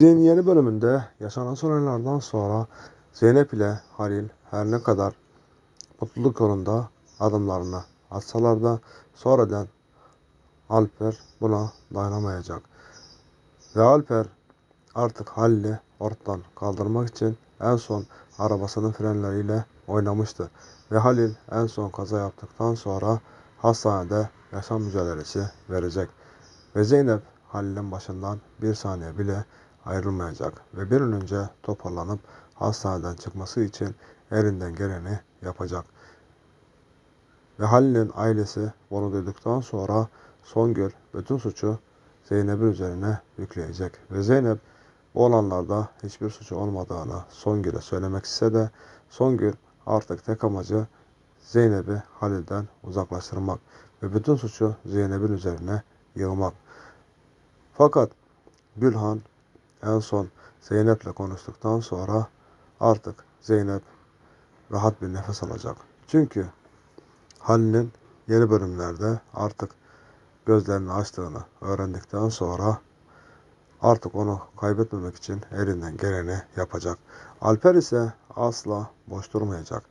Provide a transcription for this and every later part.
Dizinin yeni bölümünde yaşanan olaylardan sonra Zeynep ile Halil her ne kadar mutluluk yolunda adımlarını atsalar da sonradan Alper buna dayanamayacak. Ve Alper artık Halil'i ortadan kaldırmak için en son arabasının frenleriyle oynamıştı. Ve Halil en son kaza yaptıktan sonra hastanede yaşam mücadelesi verecek. Ve Zeynep Halil'in başından bir saniye bile ayrılmayacak ve bir an önce toparlanıp hastaneden çıkması için elinden geleni yapacak. Ve Halil'in ailesi bunu duyduktan sonra Songül bütün suçu Zeynep'in üzerine yükleyecek. Ve Zeynep bu olanlarda hiçbir suçu olmadığını Songül'e söylemek ise de Songül artık tek amacı Zeynep'i Halil'den uzaklaştırmak ve bütün suçu Zeynep'in üzerine yığmak. Fakat Gülhan en son Zeynep'le konuştuktan sonra artık Zeynep rahat bir nefes alacak. Çünkü Halil'in yeni bölümlerde artık gözlerini açtığını öğrendikten sonra artık onu kaybetmemek için elinden geleni yapacak. Alper ise asla boş durmayacak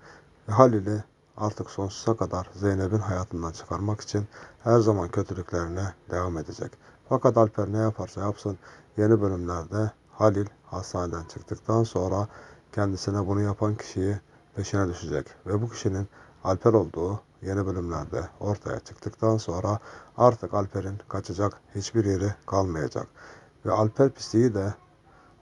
Halil'i artık sonsuza kadar Zeynep'in hayatından çıkarmak için her zaman kötülüklerine devam edecek. Fakat Alper ne yaparsa yapsın yeni bölümlerde Halil hastaneden çıktıktan sonra kendisine bunu yapan kişiyi peşine düşecek ve bu kişinin Alper olduğu yeni bölümlerde ortaya çıktıktan sonra artık Alper'in kaçacak hiçbir yeri kalmayacak. Ve Alper pisliği de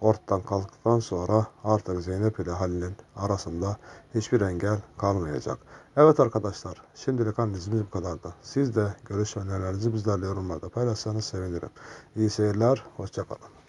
ortadan kalktıktan sonra artık Zeynep ile Halil'in arasında hiçbir engel kalmayacak. Evet arkadaşlar şimdilik analizimiz bu kadardı. Siz de görüş önerilerinizi bizlerle yorumlarda paylaşsanız sevinirim. İyi seyirler, hoşçakalın.